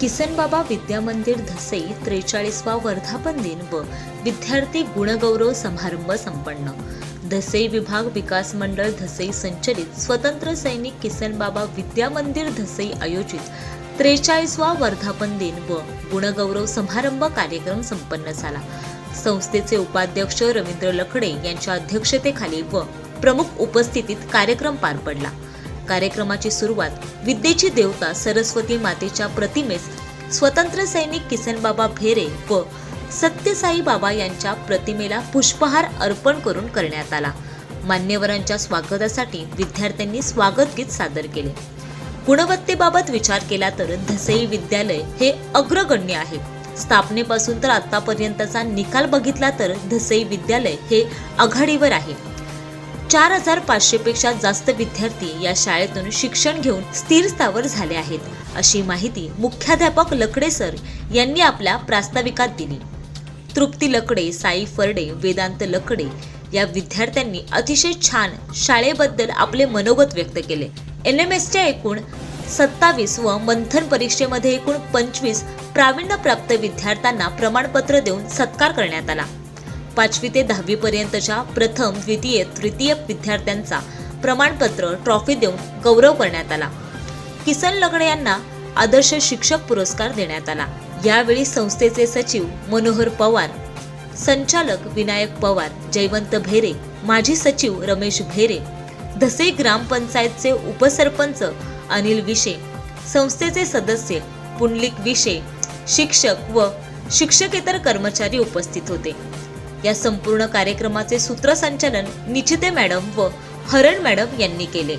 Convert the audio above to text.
किसनबाबा विद्यामंदिर धसई त्रेचाळीसवा वर्धापन दिन व विद्यार्थी गुणगौरव समारंभ संपन्न. धसई विभाग विकास मंडळ धसई संचलित स्वतंत्र सैनिक किसनबाबा विद्यामंदिर धसई आयोजित त्रेचाळीसवा वर्धापन दिन व गुणगौरव समारंभ कार्यक्रम संपन्न झाला. संस्थेचे उपाध्यक्ष रवींद्र लखडे यांच्या अध्यक्षतेखाली व प्रमुख उपस्थितीत कार्यक्रम पार पडला. कार्यक्रमाची सुरुवात विद्येची देवता सरस्वती मातेच्या प्रतिमेस स्वतंत्र सैनिक किसनबाबा भेरे व सत्यसाई बाबा यांच्या प्रतिमेला पुष्पहार अर्पण करून करण्यात आला. मान्यवरांच्या स्वागतासाठी विद्यार्थ्यांनी स्वागत गीत सादर केले. गुणवत्तेबाबत विचार केला तर धसई विद्यालय हे अग्रगण्य आहे. स्थापनेपासून तर आतापर्यंतचा निकाल बघितला तर धसई विद्यालय हे आघाडीवर आहे. चार हजार पाचशे पेक्षा जास्त विद्यार्थी या शाळेतून शिक्षण घेऊन स्थिर स्थावर झाले आहेत अशी माहिती मुख्याध्यापक लकडे सर यांनी आपल्या प्रास्ताविकात दिली. तृप्ती लकडे साई फरडे वेदांत लकडे या विद्यार्थ्यांनी अतिशय छान शाळेबद्दल आपले मनोगत व्यक्त केले. एन एम एसच्या एकूण सत्तावीस व मंथन परीक्षेमध्ये एकूण पंचवीस प्रावीण्यप्राप्त विद्यार्थ्यांना प्रमाणपत्र देऊन सत्कार करण्यात आला. पाचवी ते दहावी पर्यंतच्या प्रथम द्वितीय तृतीय विद्यार्थ्यांचा प्रमाणपत्र ट्रॉफी देऊन गौरव करण्यात आला. किसन लगडे यांना आदर्श शिक्षक पुरस्कार देण्यात आला. यावेळी संस्थेचे सचिव मनोहर पवार संचालक विनायक पवार जयवंत भेरे माजी सचिव रमेश भेरे धसे ग्रामपंचायतचे उपसरपंच अनिल विशे संस्थेचे सदस्य पुंडलिक विशे शिक्षक व शिक्षकेतर कर्मचारी उपस्थित होते. या संपूर्ण कार्यक्रमाचे सूत्रसंचालन निचिते मॅडम व हरण मॅडम यांनी केले.